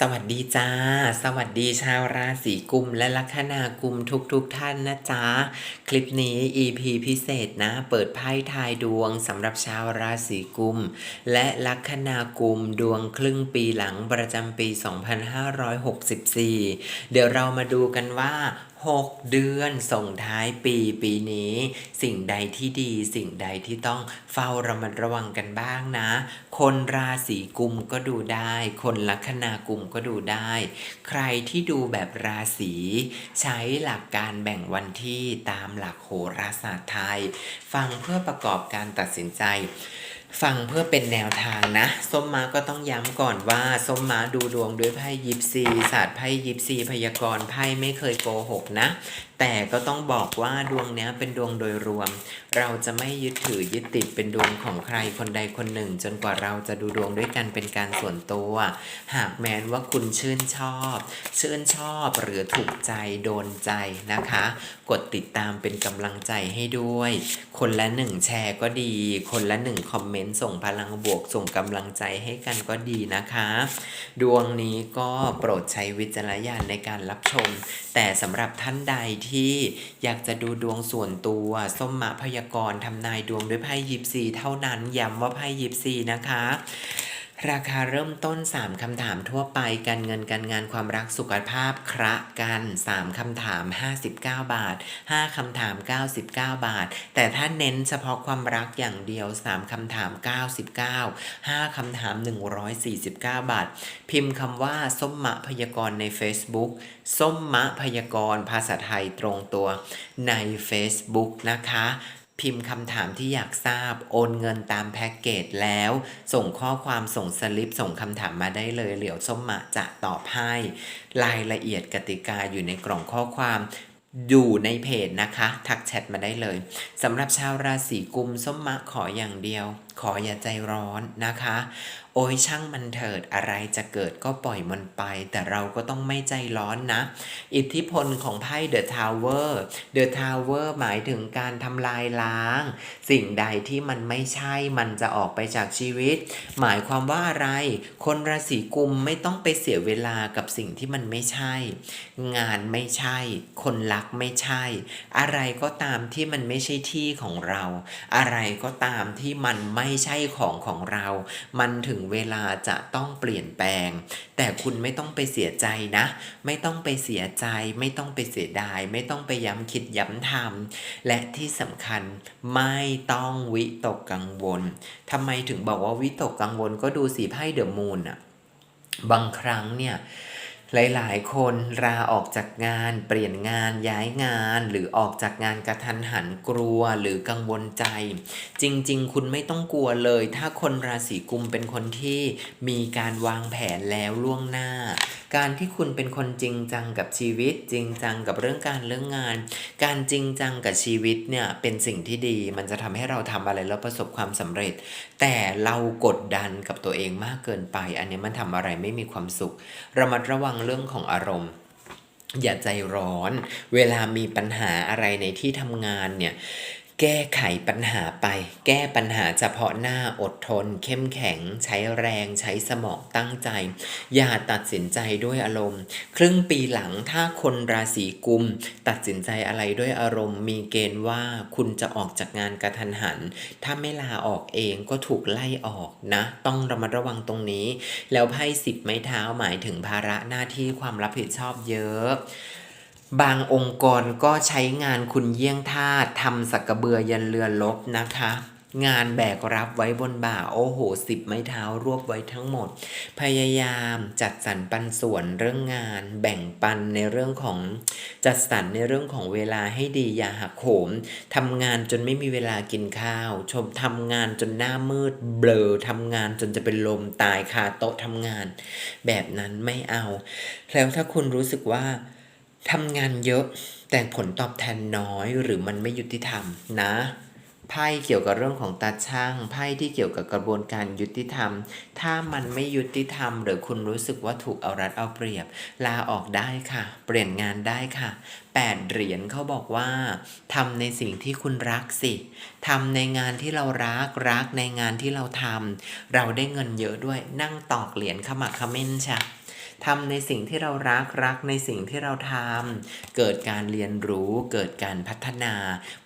สวัสดีจ้า สวัสดีชาวราศีกุมและลัคนากุมทุกทุกท่านนะจ๊ะ คลิปนี้ EP พิเศษนะ เปิดไพ่ทายดวงสำหรับชาวราศีกุม และลัคนากุมดวงครึ่งปีหลังประจำปี 2564 เดี๋ยวเรามาดูกันว่า 6 เดือนส่งท้ายปีปีนี้ สิ่งใดที่ดีสิ่งใดที่ต้องเฝ้าระมัดระวังกันบ้างนะ คนราศีกุมก็ดูได้ คนลัคนากุมก็ดูได้ ใครที่ดูแบบราศีใช้หลักการแบ่งวันที่ตามหลักโหราศาสตร์ไทย ฟังเพื่อประกอบการตัดสินใจ ฟังเพื่อเป็นแนวทางนะ ส้มมาก็ต้องย้ำก่อนว่า ส้มมาดูดวงด้วยไพ่ยิปซีศาสตร์ไพ่ยิปซีพยากรณ์ไพ่ไม่เคยโกหกนะ แต่ก็ต้องบอกว่าดวงนี้เป็นดวงโดยรวม เราจะไม่ยึดถือยึดติดเป็นดวงของใครคนใดคนหนึ่ง จนกว่าเราจะดูดวงด้วยกันเป็นการส่วนตัว หากแม้นว่าคุณชื่นชอบ ชื่นชอบหรือถูกใจโดนใจนะคะ กดติดตามเป็นกำลังใจให้ด้วย คนละหนึ่งแชร์ก็ดี คนละหนึ่งคอมเมนต์ส่งพลังบวกส่งกำลังใจให้กันก็ดีนะคะ ดวงนี้ก็โปรดใช้วิจารณญาณในการรับชม แต่สำหรับท่านใดที่ที่อยากจะดูดวงส่วนตัวส้มมะพยากรณ์ทำนายดวงด้วยไพ่ยิปซีเท่านั้นย้ำว่าไพ่ยิปซีนะคะ ราคาเริ่มต้น 3 คำถามทั่วไป การเงินการงานความรักสุขภาพคระกัน 3 คำถาม 59 บาท 5 คำถาม 99 บาท แต่ถ้าเน้นเฉพาะความรักอย่างเดียว 3 คำถาม 99 5 คำถาม 149 บาท พิมพ์คำว่าส้มมะพยากรใน Facebook ส้มมะพยากรภาษาไทยตรงตัวใน Facebook นะคะ พิมพ์คำถามที่อยากทราบ โอนเงินตามแพ็กเกจแล้ว ส่งข้อความส่งสลิป ส่งคำถามมาได้เลย เหลียวส้มมะจะตอบให้ รายละเอียดกติกาอยู่ในกล่องข้อความอยู่ในเพจนะคะ ทักแชทมาได้เลยสำหรับชาวราศีกุมส้มมะขออย่างเดียว ออย่าใจร้อนนะคะ โอ้ยช่างมันเถิดอะไรจะเกิดก็ปล่อยมันไป แต่เราก็ต้องไม่ใจร้อนนะ อิทธิพลของไพ่ The Tower The Tower หมายถึงการทำลายล้าง สิ่งใดที่มันไม่ใช่มันจะออกไปจากชีวิต หมายความว่าอะไร คนราศีกุมไม่ต้องไปเสียเวลากับสิ่งที่มันไม่ใช่ งานไม่ใช่ คนรักไม่ใช่ อะไรก็ตามที่มันไม่ใช่ที่ของเรา อะไรก็ตามที่มันไม่ใช่ของของเรา มันถึงเวลาจะต้องเปลี่ยนแปลง แต่คุณไม่ต้องไปเสียใจนะ ไม่ต้องไปเสียใจ ไม่ต้องไปเสียดาย ไม่ต้องไปย้ำคิดย้ำทำและที่สำคัญไม่ต้องวิตกกังวลทำไมถึงบอกว่าวิตกกังวลก็ดูสีไพ่เดอะมูนอะบางครั้งเนี่ย หลายๆ คนลาออกจากงาน เปลี่ยนงานย้ายงาน หรือออกจากงานกระทันหันกลัวหรือกังวลใจ จริง ๆ คุณไม่ต้องกลัวเลย ถ้าคนราศีกุมเป็นคนที่มีการวางแผนแล้วล่วงหน้า การที่คุณเป็นคนจริงจังกับชีวิต จริงจังกับเรื่องการเรื่องงาน การจริงจังกับชีวิตเนี่ยเป็นสิ่งที่ดี มันจะทำให้เราทำอะไรแล้วประสบความสำเร็จ แต่เรากดดันกับตัวเองมากเกินไป อันนี้มันทำอะไรไม่มีความสุข ระมัดระวังเรื่องของอารมณ์อย่าใจร้อน เวลามีปัญหาอะไรในที่ทำงานเนี่ย แก้ไขปัญหาไป แก้ปัญหาเฉพาะหน้าอดทน เข้มแข็ง ใช้แรงใช้สมองตั้งใจ อย่าตัดสินใจด้วยอารมณ์ ครึ่งปีหลังถ้าคนราศีกุม ตัดสินใจอะไรด้วยอารมณ์ มีเกณฑ์ว่าคุณจะออกจากงานกระทันหัน ถ้าไม่ลาออกเองก็ถูกไล่ออกนะ ต้องระมัดระวังตรงนี้ แล้วไพ่สิบไม้เท้าหมายถึงภาระหน้าที่ความรับผิดชอบเยอะ บางองค์กรก็ใช้งานคุณเยี่ยงทาทำสักกระเบือยันเรือลบนะคะ งานแบกรับไว้บนบ่า โอ้โหสิบไม้เท้ารวบไว้ทั้งหมด พยายามจัดสรรปันส่วนเรื่องงาน แบ่งปันในเรื่องของจัดสรรในเรื่องของเวลาให้ดีอย่าหักโหมทำงานจนไม่มีเวลากินข้าว ชมทำงานจนหน้ามืด เบลอทำงานจนจะเป็นลมตายคาโต๊ะทำงาน แบบนั้นไม่เอา แล้วถ้าคุณรู้สึกว่า ทำงานเยอะแต่ผลตอบแทนน้อยหรือมันไม่ยุติธรรมนะไพ่เกี่ยวกับเรื่องของตาช่างไพ่ที่เกี่ยวกับกระบวนการยุติธรรม ถ้ามันไม่ยุติธรรม หรือคุณรู้สึกว่าถูกเอารัดเอาเปรียบ ลาออกได้ค่ะ เปลี่ยนงานได้ค่ะแปดเหรียญเขาบอกว่าทำในสิ่งที่คุณรักสิทำในงานที่เรารักรักในงานที่เราทำเราได้เงินเยอะด้วยนั่งตอกเหรียญขมักเขม้นใช่ ทำในสิ่งที่เรารักรักในสิ่งที่เราทำเกิดการเรียนรู้ เกิดการพัฒนา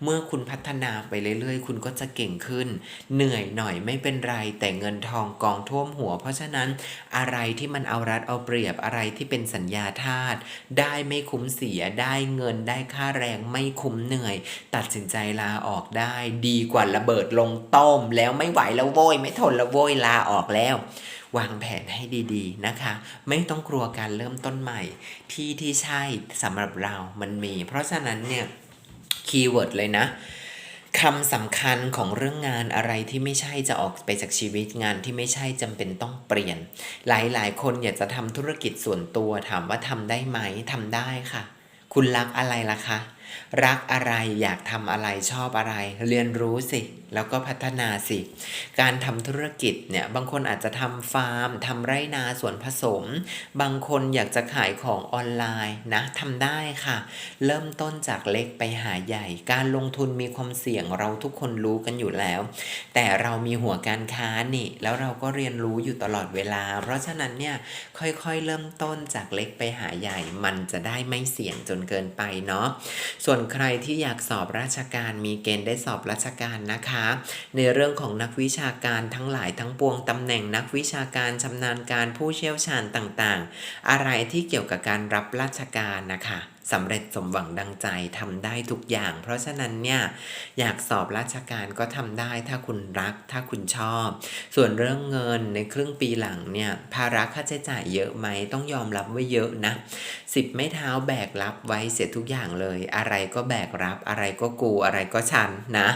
เมื่อคุณพัฒนาไปเรื่อยๆ คุณก็จะเก่งขึ้น เหนื่อยหน่อยไม่เป็นไร แต่เงินทองกองท่วมหัว เพราะฉะนั้นอะไรที่มันเอารัดเอาเปรียบอะไรที่เป็นสัญญาทาสได้ไม่คุ้มเสียได้เงินได้ค่าแรงไม่คุ้มเหนื่อย ตัดสินใจลาออกได้ ดีกว่าระเบิดลงต้มแล้วไม่ไหวแล้วโว้ยไม่ทนแล้วโว้ยลาออกแล้ว วางแผนให้ดีๆนะคะ ไม่ต้องกลัวการเริ่มต้นใหม่ ที่ที่ใช่สำหรับเรามันมี เพราะฉะนั้นเนี่ยคีย์เวิร์ดเลยนะคำสำคัญของเรื่องงานอะไรที่ไม่ใช่จะออกไปจากชีวิตงานที่ไม่ใช่จำเป็นต้องเปลี่ยน หลายๆ คนอยากจะทำธุรกิจส่วนตัวถามว่าทำได้ไหมทำได้ค่ะ คุณรักอะไรล่ะคะ รักอะไรอยากทำอะไรชอบอะไร เรียนรู้สิ แล้วก็พัฒนาสิ การทำธุรกิจเนี่ยบางคนอาจจะทำฟาร์มทำไร่นาสวนผสม บางคนอยากจะขายของออนไลน์นะทำได้ค่ะ เริ่มต้นจากเล็กไปหาใหญ่ การลงทุนมีความเสี่ยงเราทุกคนรู้กันอยู่แล้ว แต่เรามีหัวการค้านี่ แล้วเราก็เรียนรู้อยู่ตลอดเวลา เพราะฉะนั้นเนี่ยค่อยๆเริ่มต้นจากเล็กไปหาใหญ่ มันจะได้ไม่เสี่ยงจนเกินไปเนาะส่วนใครที่อยากสอบราชการมีเกณฑ์ได้สอบราชการนะคะ ในเรื่องของนักวิชาการทั้งหลายทั้งปวงตำแหน่งนักวิชาการชำนาญการผู้เชี่ยวชาญต่างๆ อะไรที่เกี่ยวกับการรับราชการนะคะ สำเร็จสมหวังดังใจทำได้ทุกอย่าง เพราะฉะนั้นเนี่ยอยากสอบราชการก็ทำได้ถ้าคุณรัก ถ้าคุณชอบ ส่วนเรื่องเงินในครึ่งปีหลังเนี่ยภาระค่าใช้จ่ายเยอะไหมต้องยอมรับว่าเยอะนะสิบไม่เท้าแบกรับไว้เสียทุกอย่างเลย อะไรก็แบกรับอะไรก็กูอะไรก็ชันนะ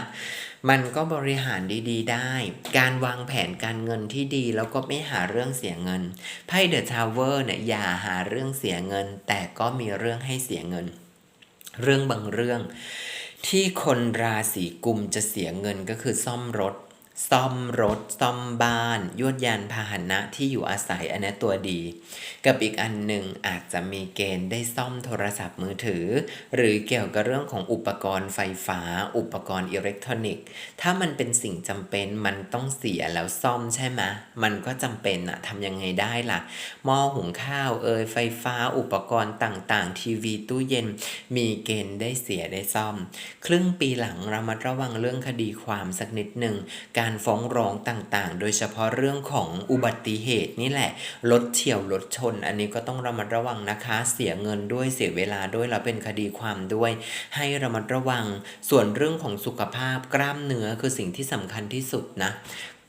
มันก็บริหารดีๆ ได้ การวางแผนการเงินที่ดีแล้วก็ไม่หาเรื่องเสียเงิน ไพ่เดอะทาวเวอร์เนี่ยอย่าหาเรื่องเสียเงิน แต่ก็มีเรื่องให้เสียเงิน เรื่องบางเรื่อง ที่คนราศีกุมจะเสียเงินก็คือซ่อมรถ ซ่อมรถ ซ่อมบ้าน ยวดยานพาหนะที่อยู่อาศัยอันนี้ตัวดี กับอีกอันหนึ่งอาจจะมีเกณฑ์ได้ซ่อมโทรศัพท์มือถือ หรือเกี่ยวกับเรื่องของอุปกรณ์ไฟฟ้า อุปกรณ์อิเล็กทรอนิกส์ ถ้ามันเป็นสิ่งจำเป็นมันต้องเสียแล้วซ่อมใช่ไหมมันก็จำเป็นอะทำยังไงได้ล่ะ หม้อหุงข้าวเอยไฟฟ้าอุปกรณ์ต่างๆ ทีวีตู้เย็น มีเกณฑ์ได้เสียได้ซ่อม ครึ่งปีหลังเรามาระวังเรื่องคดีความสักนิดหนึ่งการการฟ้องร้องต่างๆ โดยเฉพาะเรื่องของอุบัติเหตุนี่แหละรถเฉียวรถชน อันนี้ก็ต้องระมัดระวังนะคะ เสียเงินด้วยเสียเวลาด้วยแล้วเป็นคดีความด้วย ให้ระมัดระวัง ส่วนเรื่องของสุขภาพกล้ามเนื้อคือสิ่งที่สำคัญที่สุดนะ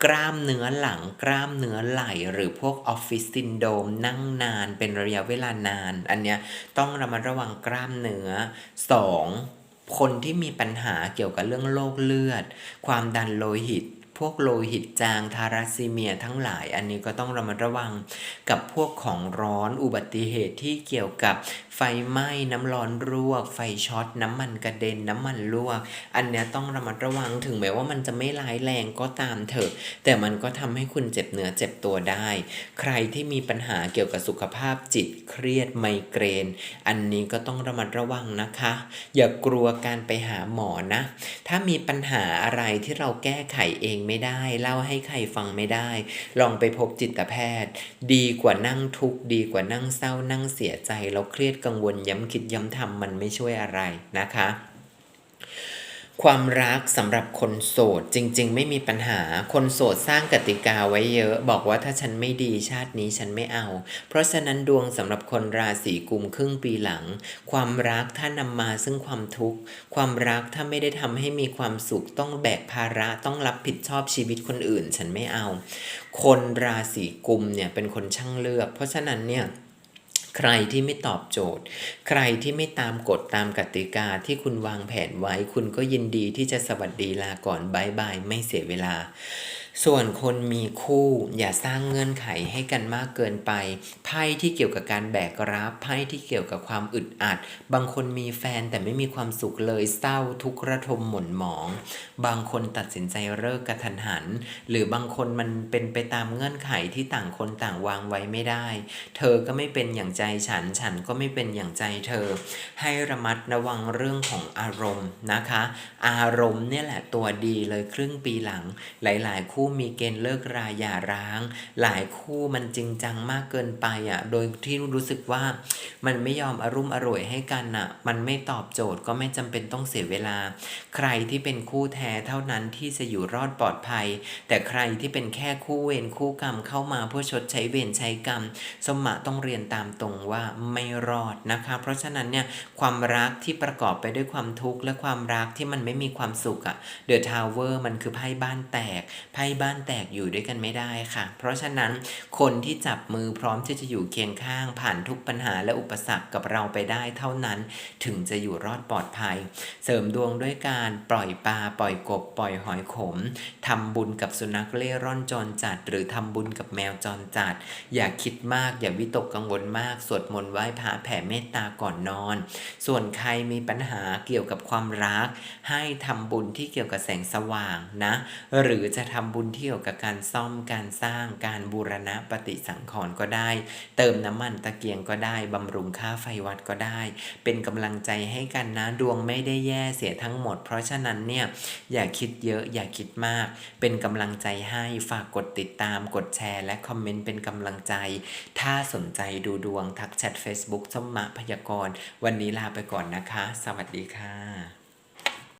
กล้ามเนื้อหลังกล้ามเนื้อไหล่หรือพวกออฟฟิศซินโดมนั่งนานเป็นระยะเวลานาน อันเนี้ยต้องระมัดระวังกล้ามเนื้อ 2. คนที่มีปัญหาเกี่ยวกับเรื่องโรคเลือด ความดันโลหิต พวกโลหิตจางทาราซีเมียทั้งหลาย อันนี้ก็ต้องระมัดระวังกับพวกของร้อนอุบัติเหตุที่เกี่ยวกับไฟไหม้น้ำร้อนลวก ไฟช็อตน้ำมันกระเด็นน้ำมันลวก อันเนี้ยต้องระมัดระวังถึงแม้ว่ามันจะไม่ร้ายแรงก็ตามเถอะ แต่มันก็ทำให้คุณเจ็บเนื้อเจ็บตัวได้ ใครที่มีปัญหาเกี่ยวกับสุขภาพจิตเครียดไมเกรน อันนี้ก็ต้องระมัดระวังนะคะ อย่ากลัวการไปหาหมอนะ ถ้ามีปัญหาอะไรที่เราแก้ไขเองไม่ได้ เล่าให้ใครฟังไม่ได้ ลองไปพบจิตแพทย์ ดีกว่านั่งทุกข์ดีกว่านั่งเศร้านั่งเสียใจแล้วเครียดกังวลย้ำคิดย้ำทำมันไม่ช่วยอะไรนะคะ ความรักสำหรับคนโสดจริง ๆ ไม่มีปัญหาคนโสดสร้างกติกาไว้เยอะ บอกว่าถ้าฉันไม่ดีชาตินี้ฉันไม่เอา เพราะฉะนั้นดวงสำหรับคนราศีกุมครึ่งปีหลัง ความรักถ้านำมาซึ่งความทุกข์ความรักถ้าไม่ได้ทำให้มีความสุขต้องแบกภาระต้องรับผิดชอบชีวิตคนอื่น ฉันไม่เอา คนราศีกุมเนี่ยเป็นคนช่างเลือก เพราะฉะนั้นเนี่ย ใครที่ไม่ตอบโจทย์ ใครที่ไม่ตามกฎตามกติกาที่คุณวางแผนไว้ คุณก็ยินดีที่จะสวัสดีลาก่อนบายบายไม่เสียเวลา ส่วนคนมีคู่อย่าสร้างเงื่อนไขให้กันมากเกินไป ไพ่ที่เกี่ยวกับการแบกรับ ไพ่ที่เกี่ยวกับความอึดอัด บางคนมีแฟนแต่ไม่มีความสุขเลยเศร้าทุกข์ระทมหม่นหมอง บางคนตัดสินใจเลิกกระทันหัน หรือบางคนมันเป็นไปตามเงื่อนไขที่ต่างคนต่างวางไว้ไม่ได้ เธอก็ไม่เป็นอย่างใจฉันฉันก็ไม่เป็นอย่างใจเธอ ให้ระมัดระวังเรื่องของอารมณ์นะคะ อารมณ์เนี่ยแหละตัวดีเลยครึ่งปีหลังหลาย ๆ คู่คู่มีเกณฑ์เลิกราหย่าร้าง หลายคู่มันจริงจังมากเกินไปอะโดยที่รู้สึกว่ามันไม่ยอมอรุ่มอร่วยให้กันอะ มันไม่ตอบโจทย์ก็ไม่จำเป็นต้องเสียเวลา ใครที่เป็นคู่แท้เท่านั้นที่จะอยู่รอดปลอดภัย แต่ใครที่เป็นแค่คู่เวรคู่กรรมเข้ามาเพื่อชดใช้เวรใช้กรรม สมะต้องเรียนตามตรงว่าไม่รอดนะคะ เพราะฉะนั้นเนี่ยความรักที่ประกอบไปด้วยความทุกข์และความรักที่มันไม่มีความสุขอะเดอะทาวเวอร์มันคือไพ่บ้านแตกไพ่บ้านแตกอยู่ด้วยกันไม่ได้ค่ะ เพราะฉะนั้นคนที่จับมือพร้อมที่จะอยู่เคียงข้างผ่านทุกปัญหาและอุปสรรคกับเราไปได้เท่านั้น ถึงจะอยู่รอดปลอดภัย เสริมดวงด้วยการปล่อยปลาปล่อยกบ ปล่อยหอยขมทำบุญกับสุนัขเล่ร่อนจรจัด หรือทำบุญกับแมวจรจัด อย่าคิดมากอย่าวิตกกังวลมากสวดมนต์ไหว้พระแผ่เมตตาก่อนนอน ส่วนใครมีปัญหาเกี่ยวกับความรัก ให้ทำบุญที่เกี่ยวกับแสงสว่างนะ หรือจะทำบุญญที่เกี่ยวกับการซ่อมการสร้างการบูรณะปฏิสังขรณ์ก็ได้ เติมน้ำมันตะเกียงก็ได้บำรุงค่าไฟวัดก็ได้ เป็นกำลังใจให้กันนะดวงไม่ได้แย่เสียทั้งหมด เพราะฉะนั้นเนี่ยอย่าคิดเยอะอย่าคิดมาก เป็นกำลังใจให้ฝากกดติดตามกดแชร์ และคอมเมนต์เป็นกำลังใจ ถ้าสนใจดูดวงทักแชท Facebook สมมะพยากรณ์วันนี้ลาไปก่อนนะคะ สวัสดีค่ะ